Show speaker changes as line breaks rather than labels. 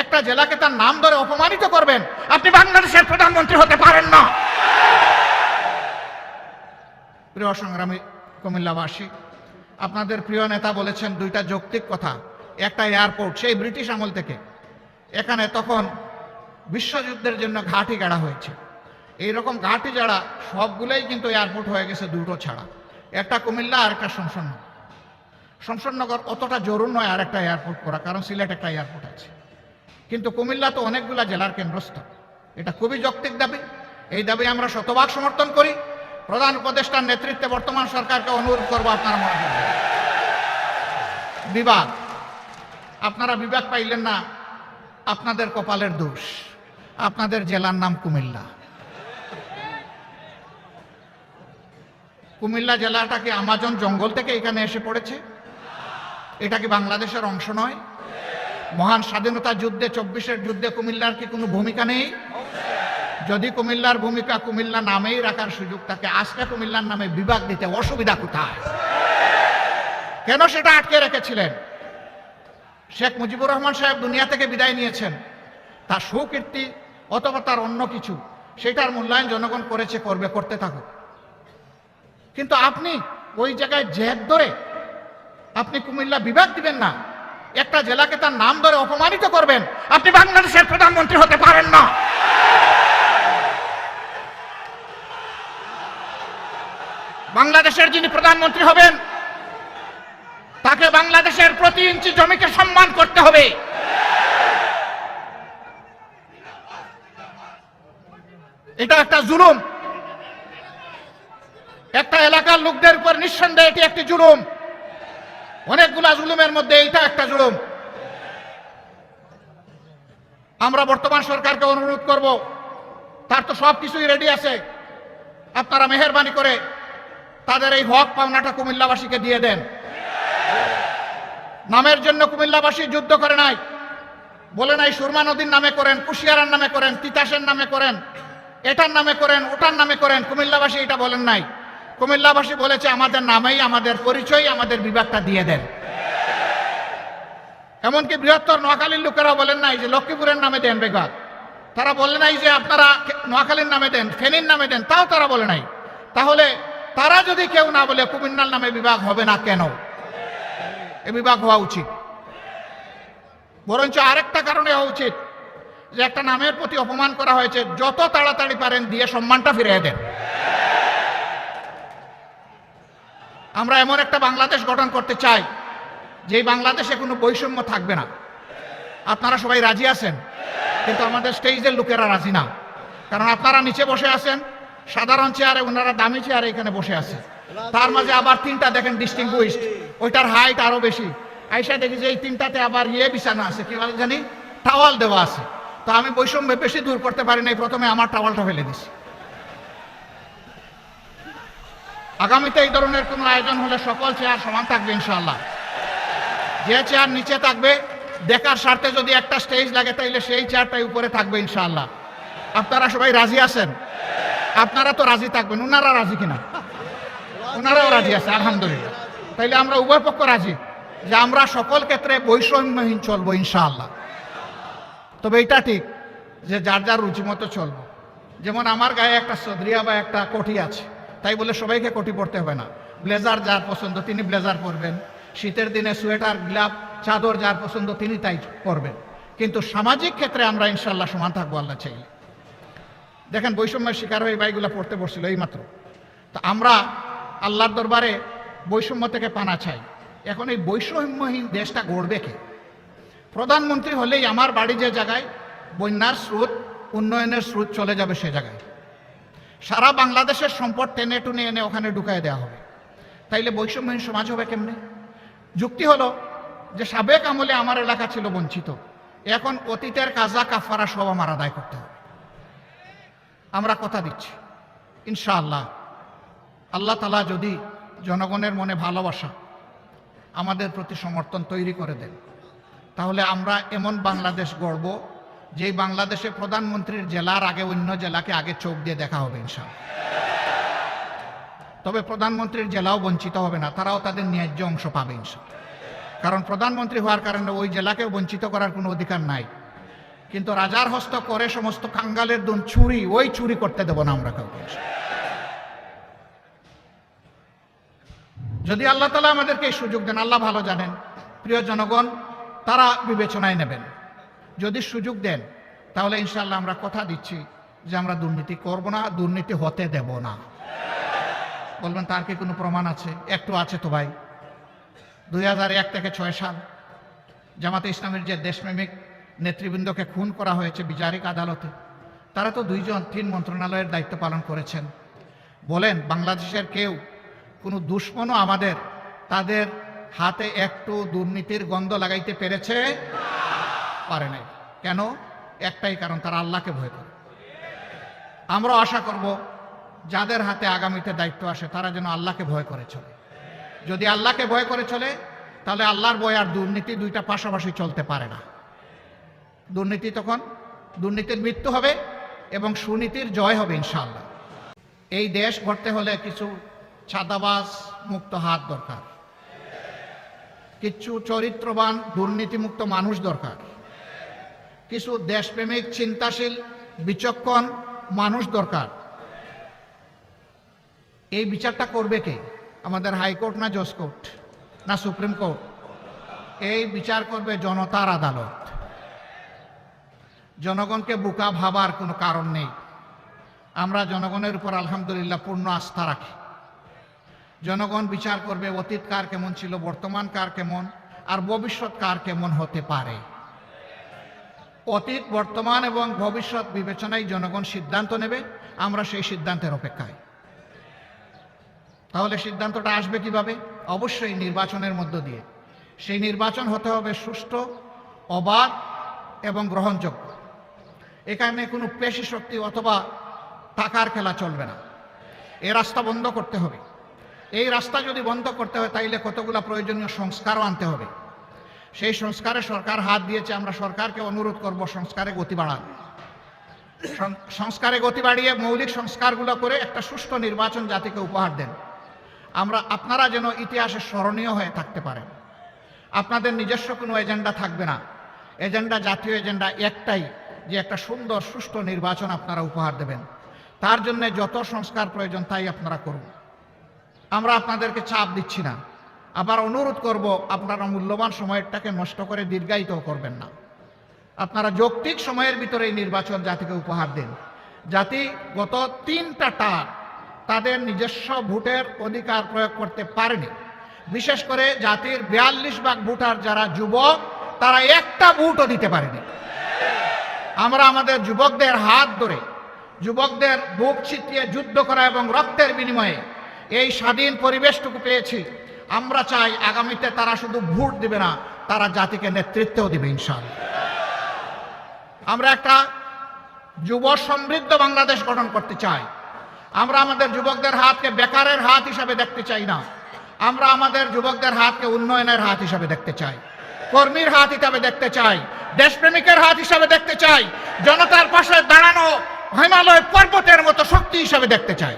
একটা জেলাকে তার নাম ধরে অপমানিত করবেন, আপনি বাংলাদেশের প্রধানমন্ত্রী হতে পারেন না। প্রিয় সংগ্রামী কুমিল্লাবাসী, আপনাদের প্রিয় নেতা বলেছেন দুইটা যৌক্তিক কথা। একটা এয়ারপোর্ট, সেই ব্রিটিশ আমল থেকে। এখানে তখন বিশ্বযুদ্ধের জন্য ঘাঁটি গাড়া হয়েছে। এই রকম ঘাঁটি যারা সবগুলোই কিন্তু এয়ারপোর্ট হয়ে গেছে দুটো ছাড়া। একটা কুমিল্লা আর একটা শমশনগর শমশননগর অতটা জরুর নয় আর একটা এয়ারপোর্ট করা, কারণ সিলেট একটা এয়ারপোর্ট আছে। কিন্তু কুমিল্লা তো অনেকগুলা জেলার কেন্দ্রস্থল এটা খুবই যৌক্তিক দাবি। এই দাবি আমরা শতভাগ সমর্থন করি। প্রধান উপদেষ্টার নেতৃত্বে বর্তমান সরকারকে অনুরোধ করব আপনারা মনে করবেন আপনারা বিভাগ পাইলেন না, আপনাদের কপালের দোষ। আপনাদের জেলার নাম কুমিল্লা। কুমিল্লা জেলাটা কি আমাজন জঙ্গল থেকে এখানে এসে পড়েছে? এটা কি বাংলাদেশের অংশ নয়? মহান স্বাধীনতা যুদ্ধে, চব্বিশের যুদ্ধে কুমিল্লার কি কোনো ভূমিকা নেই? যদি কুমিল্লার ভূমিকা কুমিল্লা নামেই রাখার সুযোগ থাকে, আজকে কুমিল্লার নামে বিভাগ দিতে অসুবিধা কোথায়? কেন সেটা আটকে রেখেছিলেন? শেখ মুজিবুর রহমান সাহেব দুনিয়া থেকে বিদায় নিয়েছেন। তার সুকীর্তি অথবা তার অন্য কিছু, সেটার মূল্যায়ন জনগণ করেছে, করবে, করতে থাকুক। কিন্তু আপনি ওই জায়গায় জেদ ধরে আপনি কুমিল্লা বিভাগ দিবেন না? একটা জেলাকে তার নাম ধরে অপমানিত করবেন, আপনি বাংলাদেশের প্রধানমন্ত্রী হতে পারেন না। বাংলাদেশের যিনি প্রধানমন্ত্রী হবেন, তাকে বাংলাদেশের প্রতি ইঞ্চি জমিকে সম্মান করতে হবে। এটা একটা জুলুম। একটা এলাকার লোকদের উপর নিঃসন্দেহে এটি একটি জুলুম। অনেকগুলা জুলুমের মধ্যে এইটা একটা জুলুম। আমরা বর্তমান সরকারকে অনুরোধ করব, তার তো সব কিছুই রেডি আছে। আপনারা মেহরবানি করে তাদের এই হক পাওনাটা কুমিল্লাবাসীকে দিয়ে দেন। নামের জন্য কুমিল্লাবাসী যুদ্ধ করে নাই। বলে নাই, সুরমা নদীর নামে করেন, কুশিয়ারার নামে করেন, তিতাসের নামে করেন, এটার নামে করেন, ওটার নামে করেন, কুমিল্লাবাসী এটা বলেন নাই। কুমিল্লাবাসী বলেছে, আমাদের নামেই, আমাদের পরিচয় আমাদের বিভাগটা দিয়ে দেন। এমনকি বৃহত্তর নোয়াখালীর লোকেরা বলেন নাই যে, লক্ষ্মীপুরের নামে দেন বিভাগ তারা বলে নাই যে, আপনারা নোয়াখালীর নামে দেন, ফেনীর নামে দেন। তাও তারা বলে নাই। তাহলে তারা যদি কেউ না বলে, কুমিল্লার নামে বিভাগ হবে না কেন? এ বিভাগ হওয়া উচিত। বরঞ্চ আরেকটা কারণে হওয়া উচিত যে, একটা নামের প্রতি অপমান করা হয়েছে। যত তাড়াতাড়ি পারেন, দিয়ে সম্মানটা ফিরিয়ে দেন। আমরা এমন একটা বাংলাদেশ গঠন করতে চাই, যেই বাংলাদেশে কোনো বৈষম্য থাকবে না। আপনারা সবাই রাজি আছেন? কিন্তু আমাদের স্টেজের লোকেরা রাজি না। কারণ আপনারা নিচে বসে আছেন, সাধারণ চেয়ারে ওনারা দামি চেয়ারে এখানে বসে আছে। তার মাঝে আবার তিনটা দেখেন ডিস্টিংগুইস্ট ওইটার হাইট আরও বেশি। আইসা দেখি যে এই তিনটাতে আবার ইয়ে বিছানো আছে, কি বলে জানি? টাওয়াল দেওয়া আছে। তো আমি বৈষম্য বেশি দূর করতে পারি নাই, প্রথমে আমার টাওয়ালটা ফেলে দিছি। আগামীতে এই ধরনের কোনো আয়োজন হলে সকল চেয়ার সমান থাকবে ইনশাল্লাহ যে চেয়ার নিচে থাকবে, দেখার স্বার্থে যদি একটা স্টেজ লাগে, তাইলে সেই চেয়ারটাই উপরে থাকবে ইনশাল্লাহ আপনারা সবাই রাজি আছেন? আপনারা তো রাজি থাকবেন ওনারা রাজি কিনা? ওনারাও রাজি আছে, আলহামদুলিল্লাহ। তাইলে আমরা উভয় পক্ষ রাজি যে আমরা সকল ক্ষেত্রে বৈষম্যহীন চলবো, ইনশাআল্লাহ। তবে এটা ঠিক যে যার যার রুচি মতো চলবো। যেমন আমার গায়ে একটা সদরিয়া বা একটা কোটি আছে। তাই বলে সবাইকে কোটি পড়তে হবে না। ব্লেজার যার পছন্দ তিনি ব্লেজার পরবেন। শীতের দিনে সোয়েটার, গ্লাভ, চাদর যার পছন্দ তিনি তাই পরবেন। কিন্তু সামাজিক ক্ষেত্রে আমরা ইনশাল্লাহ সমান থাকব আল্লাহ চাইলে। দেখেন বৈষম্যের শিকার হয়ে বাইগুলো পড়তে বসছিল এইমাত্র। তো আমরা আল্লাহর দরবারে বৈষম্য থেকে পানা চাই। এখন এই বৈষম্যহীন দেশটা গড়বে কে? প্রধানমন্ত্রী হলেই আমার বাড়ি যে জায়গায়, বন্যার স্রোত, উন্নয়নের স্রোত চলে যাবে সে জায়গায়। সারা বাংলাদেশের সম্পদ টেনে টুনে এনে ওখানে ঢুকায় দেওয়া হবে। তাইলে বৈষম্যহীন সমাজ হবে কেমনে? যুক্তি হলো যে সাবেক আমলে আমার এলাকা ছিল বঞ্চিত। এখন অতীতের কাজা কাফারা সব আমার আদায় করতে হবে। আমরা কথা দিচ্ছি, ইনশাআল্লাহ। আল্লাহ তালা যদি জনগণের মনে ভালোবাসা আমাদের প্রতি সমর্থন তৈরি করে দেন, তাহলে আমরা এমন বাংলাদেশ গড়ব যেই বাংলাদেশে প্রধানমন্ত্রীর জেলার আগে অন্য জেলাকে আগে চোখ দিয়ে দেখা হবে ইনশাআল্লাহ। তবে প্রধানমন্ত্রীর জেলাও বঞ্চিত হবে না, তারাও তাদের ন্যায্য অংশ পাবে ইনশাআল্লাহ। কারণ প্রধানমন্ত্রী হওয়ার কারণে ওই জেলাকেও বঞ্চিত করার কোনো অধিকার নাই। কিন্তু রাজার হস্ত করে সমস্ত কাঙ্গালের দুন চুরি, ওই চুরি করতে দেব না আমরা কাউকে যদি আল্লাহ তালা আমাদেরকে এই সুযোগ দেন, আল্লাহ ভালো জানেন। প্রিয় জনগণ, তারা বিবেচনায় নেবেন। যদি সুযোগ দেন, তাহলে ইনশাল্লাহ আমরা কথা দিচ্ছি যে আমরা দুর্নীতি করব না, দুর্নীতি হতে দেব না। বলবেন, তার কি কোনো প্রমাণ আছে? একটু আছে তো ভাই। দুই এক থেকে ছয় সাল জামাতে ইসলামের যে দেশপ্রেমিক নেতৃবৃন্দকে খুন করা হয়েছে বিচারিক আদালতে, তারা তো দুইজন তিন মন্ত্রণালয়ের দায়িত্ব পালন করেছেন। বলেন, বাংলাদেশের কেউ, কোনো দুশ্মনও আমাদের, তাদের হাতে একটু দুর্নীতির গন্ধ লাগাইতে পেরেছে? পারে নাই। কেন? একটাই কারণ, তারা আল্লাহকে ভয় করে। আমরা আশা করব, যাদের হাতে আগামীতে দায়িত্ব আসে, তারা যেন আল্লাহকে ভয় করে চলে। যদি আল্লাহকে ভয় করে চলে, তাহলে আল্লাহর ভয় আর দুর্নীতি দুইটা পাশাপাশি চলতে পারে না। দুর্নীতি তখন, দুর্নীতির মৃত্যু হবে এবং সুনীতির জয় হবে, ইনশাআল্লাহ। এই দেশ গড়তে হলে কিছু ছাদাবাস মুক্ত হাত দরকার। কিছু চরিত্রবান, দুর্নীতিমুক্ত মানুষ দরকার। কিছু দেশপ্রেমিক, চিন্তাশীল, বিচক্ষণ মানুষ দরকার। এই বিচারটা করবে কে? আমাদের হাইকোর্ট না জজ কোর্ট না সুপ্রিম কোর্ট? এই বিচার করবে জনতার আদালত। জনগণকে বোকা ভাবার কোনো কারণ নেই। আমরা জনগণের উপর আলহামদুলিল্লাহ পূর্ণ আস্থা রাখি। জনগণ বিচার করবে অতীত কার কেমন ছিল, বর্তমান কার কেমন, আর ভবিষ্যৎ কার কেমন হতে পারে। অতীত, বর্তমান এবং ভবিষ্যৎ বিবেচনায় জনগণ সিদ্ধান্ত নেবে, আমরা সেই সিদ্ধান্তের অপেক্ষায়। তাহলে সিদ্ধান্তটা আসবে কীভাবে? অবশ্যই নির্বাচনের মধ্য দিয়ে। সেই নির্বাচন হতে হবে সুষ্ঠু, অবাধ এবং গ্রহণযোগ্য। এখানে কোনো পেশি শক্তি অথবা টাকার খেলা চলবে না। এ রাস্তা বন্ধ করতে হবে। এই রাস্তা যদি বন্ধ করতে হয়, তাইলে কতগুলো প্রয়োজনীয় সংস্কারও আনতে হবে। সেই সংস্কারে সরকার হাত দিয়েছে, আমরা সরকারকে অনুরোধ করব সংস্কারে গতি বাড়ান। সংস্কারে গতি বাড়িয়ে মৌলিক সংস্কারগুলো করে একটা সুষ্ঠু নির্বাচন জাতিকে উপহার দেন। আমরা, আপনারা যেন ইতিহাসে স্মরণীয় হয়ে থাকতে পারেন। আপনাদের নিজস্ব কোনো এজেন্ডা থাকবে না। এজেন্ডা, জাতীয় এজেন্ডা একটাই, যে একটা সুন্দর, সুষ্ঠু নির্বাচন আপনারা উপহার দেবেন। তার জন্য যত সংস্কার প্রয়োজন তাই আপনারা করুন। আমরা আপনাদেরকে চাপ দিচ্ছি না। আবার অনুরোধ করব, আপনারা মূল্যবান সময়টাকে নষ্ট করে দীর্ঘায়িত করবেন না। আপনারা যৌক্তিক সময়ের ভিতরে এই নির্বাচন জাতিকে উপহার দিন। জাতি গত তিনটা টার তাদের নিজস্ব ভোটের অধিকার প্রয়োগ করতে পারেনি। বিশেষ করে জাতির বিয়াল্লিশ ভাগ ভোটার যারা যুবক, তারা একটা ভোটও দিতে পারেনি। আমরা আমাদের যুবকদের হাত ধরে, যুবকদের বুক ছিটিয়ে যুদ্ধ করা এবং রক্তের বিনিময়ে এই স্বাধীন পরিবেশটুকু পেয়েছি। আমরা চাই আগামীতে তারা শুধু ভোট দিবে না, তারা জাতিকে নেতৃত্বও দিবে ইনশাআল্লাহ। আমরা একটা যুব সমৃদ্ধ বাংলাদেশ গঠন করতে চাই। আমরা আমাদের যুবকদের হাতকে বেকারের হাত হিসাবে দেখতে চাই না। আমরা আমাদের যুবকদের হাতকে উন্নয়নের হাত হিসাবে দেখতে চাই। কর্মীর হাত হিসাবে দেখতে চাই। দেশপ্রেমিকের হাত হিসাবে দেখতে চাই। জনতার পাশে দাঁড়ানো হিমালয় পর্বতের মতো শক্তি হিসাবে দেখতে চাই।